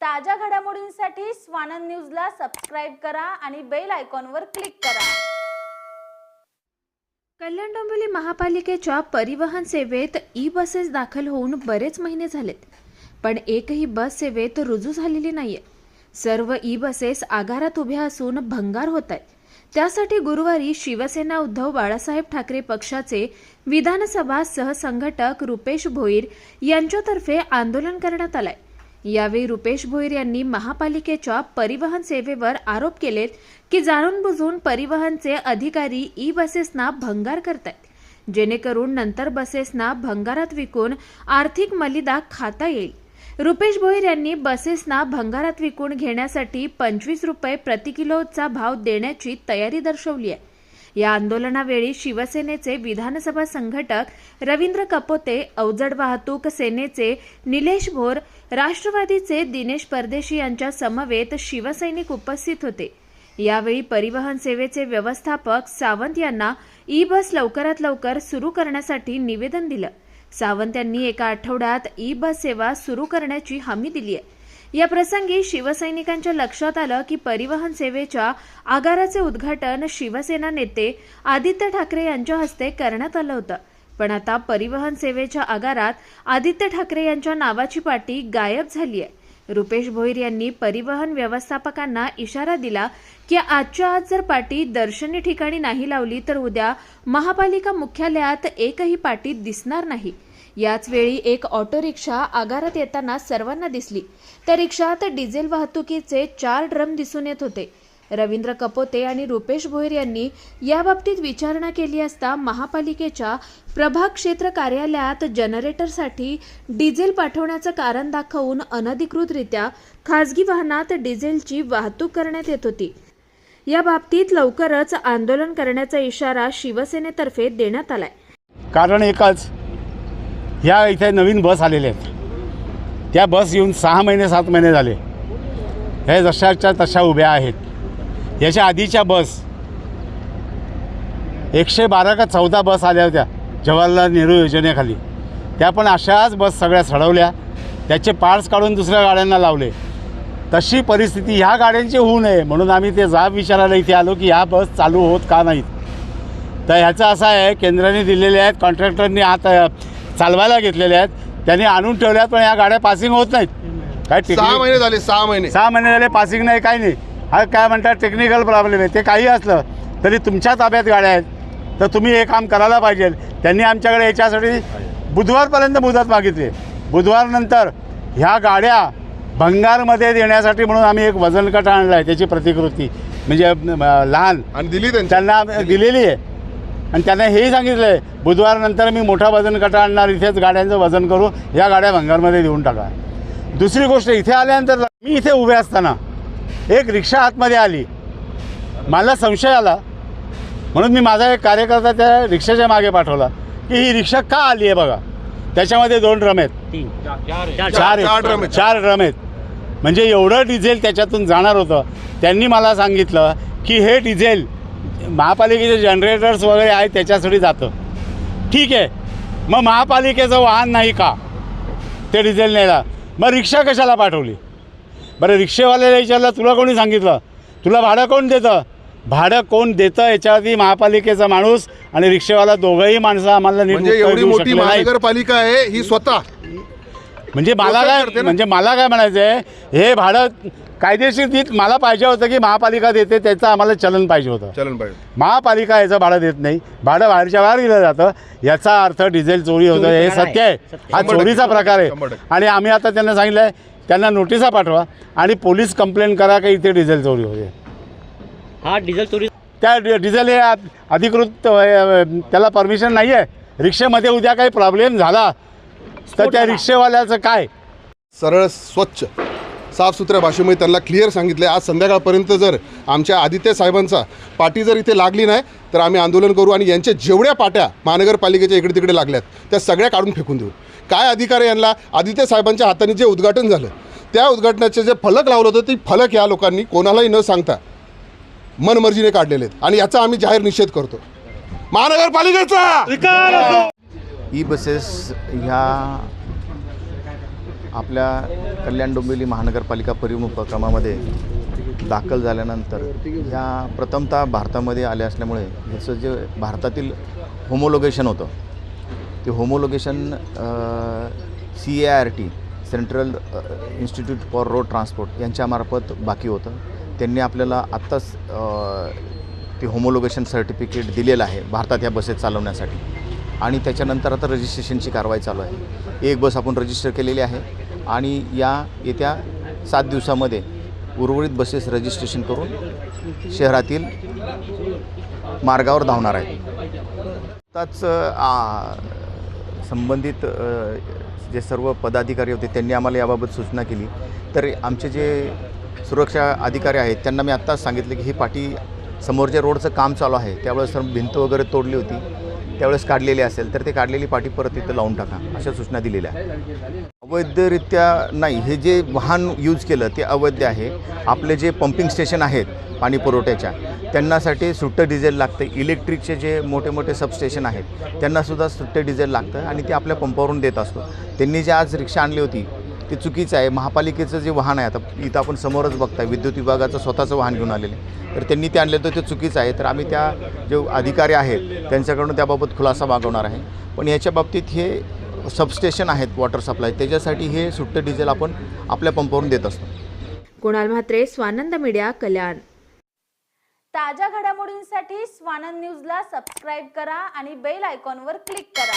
ताज्या घडामोडींसाठी स्वानंद न्यूजला सबस्क्राईब करा आणि बेल आयकॉनवर क्लिक करा. कल्याण डोंबिवली महापालिकेच्या परिवहन सेवेत ई बसेस दाखल होऊन बरेच महिने झालेत. पण एकही बस सेवेत रुजू झालेली नाहीये. सर्व ई बसेस आगारात उभ्या असून भंगार होत आहेत त्यासाठी गुरुवारी शिवसेना उद्धव बाळासाहेब ठाकरे पक्षाचे विधानसभा सहसंघटक रुपेश भोईर यांच्यातर्फे आंदोलन करण्यात आलंय. यावेळी रुपेश भोईर यांनी महापालिकेच्या परिवहन सेवेवर आरोप केलेत की जाणून बुजून परिवहनचे अधिकारी ई बसेसना भंगार करतायत. जेणेकरून नंतर बसेसना भंगारात विकून आर्थिक मलिदा खाता येईल. रुपेश भोईर यांनी बसेसना भंगारात विकून घेण्यासाठी पंचवीस रुपये प्रति किलोचा भाव देण्याची तयारी दर्शवली आहे. या आंदोलनावेळी शिवसेनेचे विधानसभा संघटक रवींद्र कपोते अवजड वाहतूक सेनेचे निलेश भोर राष्ट्रवादीचे दिनेश परदेशी यांच्या समवेत शिवसैनिक उपस्थित होते. यावेळी परिवहन सेवेचे व्यवस्थापक सावंत यांना ई बस लवकरात लवकर सुरू करण्यासाठी निवेदन दिलं. सावंत यांनी एका आठवड्यात ई बस सेवा सुरू करण्याची हमी दिली आहे या प्रसंगी शिवसैनिकांच्या लक्षात आलं की परिवहन सेवेच्या आगाराचे उद्घाटन शिवसेना नेते आदित्य ठाकरे यांच्या हस्ते करण्यात आलं होतं. पण आता परिवहन सेवेच्या आगारात आदित्य ठाकरे यांच्या नावाची पाटी गायब झाली आहे. रुपेश भोईर यांनी परिवहन व्यवस्थापकांना इशारा दिला की आजच्या आज जर पाटी दर्शनी ठिकाणी नाही लावली तर उद्या महापालिका मुख्यालयात एकही पाटी दिसणार नाही. याच वेळी एक ऑटो रिक्षा आगारात येताना सर्वांना दिसली. त्या रिक्षात डिझेल वाहतुकीचे चार ड्रम दिसून येत होते. रवींद्र कपोते आणि रुपेश भोईर यांनी याबाबतीत विचारणा केली असता महापालिकेच्या प्रभाग क्षेत्र कार्यालयात जनरेटरसाठी डिझेल पाठवण्याचं कारण दाखवून अनधिकृतरित्या खासगी वाहनात डिझेलची वाहतूक करण्यात येत होती. या बाबतीत लवकरच आंदोलन करण्याचा इशारा शिवसेनेतर्फे देण्यात आलाय. कारण एकाच ह्या इथे नवीन बस आलेल्या आहेत. त्या बस येऊन सहा महिने सात महिने झाले. हे जशाच्या तशा उभ्या आहेत. याच्या आधीच्या बस एकशे बारा का चौदा बस आल्या होत्या जवाहरलाल नेहरू योजनेखाली. त्या पण अशाच बस सगळ्या सडवल्या. त्याचे पार्ट्स काढून दुसऱ्या गाड्यांना लावले. तशी परिस्थिती ह्या गाड्यांची होऊ नये म्हणून आम्ही ते जाब विचारायला इथे आलो की ह्या बस चालू होत का नाहीत. तर ह्याचं असं आहे केंद्राने दिलेले आहेत कॉन्ट्रॅक्टरनी आता चालवायला घेतलेले आहेत. त्यांनी आणून ठेवल्यात पण ह्या गाड्या पासिंग होत नाहीत. काय सहा टेक्निक महिने झाले सहा महिने. सहा महिने झाले पासिंग नाही काही नाही. हा काय म्हणतात टेक्निकल प्रॉब्लेम आहे. ते काही असलं तरी तुमच्या ताब्यात गाड्या आहेत. तर तुम्ही हे काम करायला पाहिजे. त्यांनी आमच्याकडे याच्यासाठी बुधवारपर्यंत मुदत मागितली. बुधवारनंतर ह्या गाड्या भंगारमध्ये देण्यासाठी म्हणून आम्ही एक वजन कटा आणला आहे त्याची प्रतिकृती. म्हणजे अं, लहान. आणि दिली त्यांना दिलेली आहे. आणि त्यांना हेही सांगितलं आहे बुधवारनंतर मी मोठा वजन कटा आणणार इथेच गाड्यांचं वजन करू या गाड्या भंगारमध्ये देऊन टाका. दुसरी गोष्ट इथे आल्यानंतर मी इथे उभे असताना एक रिक्षा आतमध्ये आली. मला संशय आला. म्हणून मी माझा एक कार्यकर्ता त्या रिक्षाच्या मागे पाठवला की ही रिक्षा का आली आहे बघा. त्याच्यामध्ये दोन ड्रम आहेत. चार. चार आहेत. ड्रम आहेत. चार ड्रम आहेत. म्हणजे एवढं डिझेल त्याच्यातून जाणार होतं. त्यांनी मला सांगितलं की हे डिझेल महापालिकेचे जनरेटर्स वगैरे आहेत त्याच्यासाठी जातं. ठीक आहे. मग महापालिकेचं वाहन नाही का? ते डिझेल न्यायला मग रिक्षा कशाला पाठवली? बरं रिक्षेवाल्याला विचारलं तुला कोणी सांगितलं? तुला भाडं कोण देतं? भाडं कोण देतं याच्यावरती महापालिकेचा माणूस आणि रिक्षेवाला दोघंही माणसं आम्हाला म्हणजे एवढी मोठी. महानगरपालिका आहे ही स्वतः. म्हणजे मला लोकल करते काय. म्हणजे मला काय म्हणायचं आहे हे भाडं कायदेशीर देत मला पाहिजे होतं की महापालिका देते त्याचं आम्हाला चलन पाहिजे होतं. चलन पाहिजे महापालिका याचं भाडं देत नाही. भाडं बाहेरच्या बाहेर दिलं जातं. याचा अर्थ डिझेल चोरी होतं हे सत्य आहे. हा चोरीचा. प्रकार आहे. आणि आम्ही आता त्यांना सांगितलं आहे त्यांना नोटिसा पाठवा आणि पोलीस कंप्लेंट करा की इथे डिझेल चोरी होते. हा डिझेल चोरी त्या डि- डिझेल हे अधिकृत त्याला परमिशन नाही आहे रिक्षेमध्ये उद्या काही प्रॉब्लेम झाला तर त्या रिक्षेवाल्याचं काय? सरळ स्वच्छ साफसुथऱ्या भाषेमध्ये त्यांना क्लिअर सांगितले. आज संध्याकाळपर्यंत जर आमच्या आदित्य साहेबांचा पाठी जर इथे लागली नाही तर आम्ही आंदोलन करू आणि यांच्या जेवढ्या पाट्या महानगरपालिकेच्या इकडे तिकडे लागल्यात त्या सगळ्या काढून फेकून देऊ. काय अधिकार आहे यांना? आदित्य साहेबांच्या हाताने जे उद्घाटन झालं त्या उद्घाटनाचे जे फलक लावलं होतं ते फलक या लोकांनी कोणालाही न सांगता मनमर्जीने काढलेले आहेत. आणि याचा आम्ही जाहीर निषेध करतो. महानगरपालिकेचा! ई बसेस ह्या आपल्या कल्याण डोंबिवली महानगरपालिका परिमुपक्रमामध्ये दाखल झाल्यानंतर ह्या प्रथमतः भारतामध्ये आल्या असल्यामुळे ह्याचं जे भारतातील होमोलोगेशन होतं ते homologation C A R T central institute for road transport यांच्यामार्फत बाकी होतं. त्यांनी आपल्याला आत्ताच ते होमोलोगेशन सर्टिफिकेट दिलेलं आहे भारतात ह्या बसेस चालवण्यासाठी. आणि त्याच्यानंतर आता रजिस्ट्रेशनची कारवाई चालू आहे. एक बस आपण रजिस्टर केलेली आहे आणि या येत्या सात दिवसामध्ये उर्वरित बसेस रजिस्ट्रेशन करून शहरातील मार्गावर धावणार आहेत आत्ताच संबंधित जे सर्व पदाधिकारी होते त्यांनी आम्हाला याबाबत सूचना केली. तर आमचे जे सुरक्षा अधिकारी आहेत त्यांना मी आत्ताच सांगितलं की ही पाठी समोर जे रोडचं काम चालू आहे त्यावेळेस भिंत वगैरे तोडली होती. त्यावेळेस काढलेली असेल तर ते काढलेली पाटी परत इथं लावून टाका अशा सूचना दिलेल्या आहेत. अवैधरित्या नाही हे जे वाहन यूज केलं ते अवैध आहे. आपले जे पंपिंग स्टेशन आहेत पाणी पुरवठ्याच्या त्यांनासाठी सुट्टं डिझेल लागतं. इलेक्ट्रिकचे जे मोठे मोठे सबस्टेशन आहेत त्यांनासुद्धा सुट्टं डिझेल लागतं आणि ते आपल्या पंपावरून देत असतो. त्यांनी जे आज रिक्षा आणली होती ते चुकीचं आहे. महापालिकेचं जे वाहन आहे आता इथं आपण समोरच बघताय विद्युत विभागाचं स्वतःचं वाहन घेऊन आलेलं. आहे तर त्यांनी ते आणलं तर ते चुकीचं आहे. तर आम्ही त्या जे अधिकारी आहेत त्यांच्याकडून त्याबाबत खुलासा मागवणार आहे. पण याच्या बाबतीत हे सबस्टेशन आहेत वॉटर सप्लाय त्याच्यासाठी हे सुट्टं डिझेल आपण आपल्या पंपावरून देत असतो. कुणाल म्हात्रे स्वानंद मीडिया कल्याण. ताज्या घडामोडींसाठी स्वानंद न्यूजला सबस्क्राईब करा आणि बेल आयकॉनवर क्लिक करा.